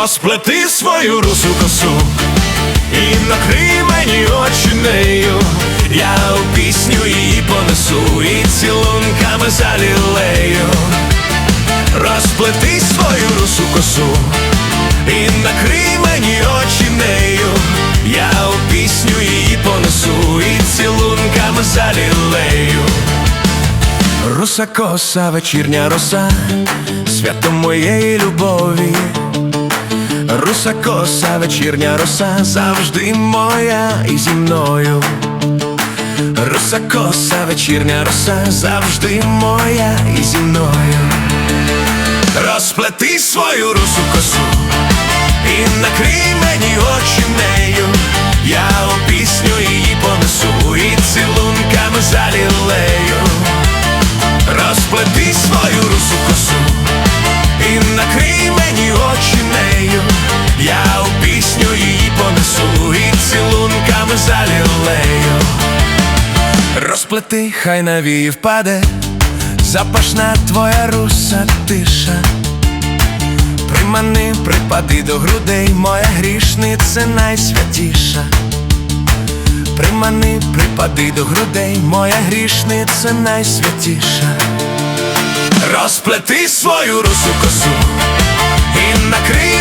Розплети свою русу косу і накрий мені очі нею. Я у пісню її понесу і цілунками залілею. Розплети свою русу косу і накрий мені очі нею. Я у пісню її понесу і цілунками залілею. Руса коса, вечірня роса, свято моєї любові. Руса коса, вечірня роса, завжди моя і зі мною. Руса коса, вечірня роса, завжди моя і зі мною. Розплети свою русу косу і накрий мені очі нею. Я у Розплети, хай навії впаде, запашна твоя руса тиша. Примани, припади до грудей, моя грішниця найсвятіша. Примани, припади до грудей, моя грішниця найсвятіша. Розплети свою русу косу і накрий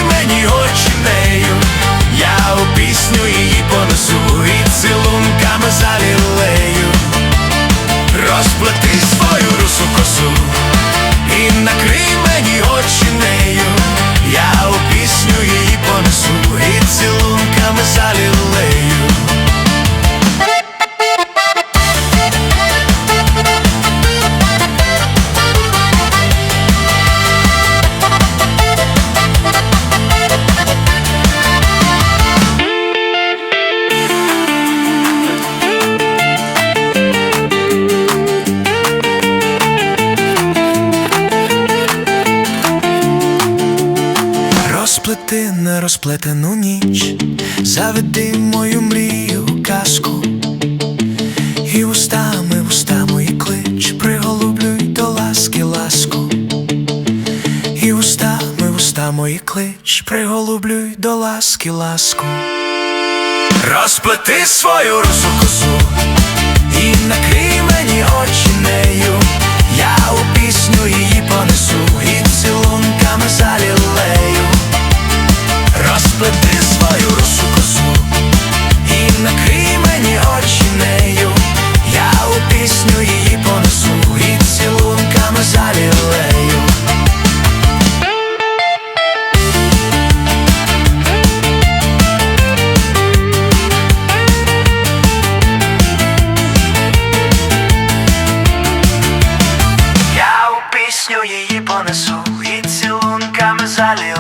Розплети нерозплетену ніч, заведи мою мрію казку, і устами, уста мої клич, приголублюй до ласки ласку, і устами, уста мої клич, приголублюй до ласки ласку. Розплети свою русу косу понесу і цілунками залів.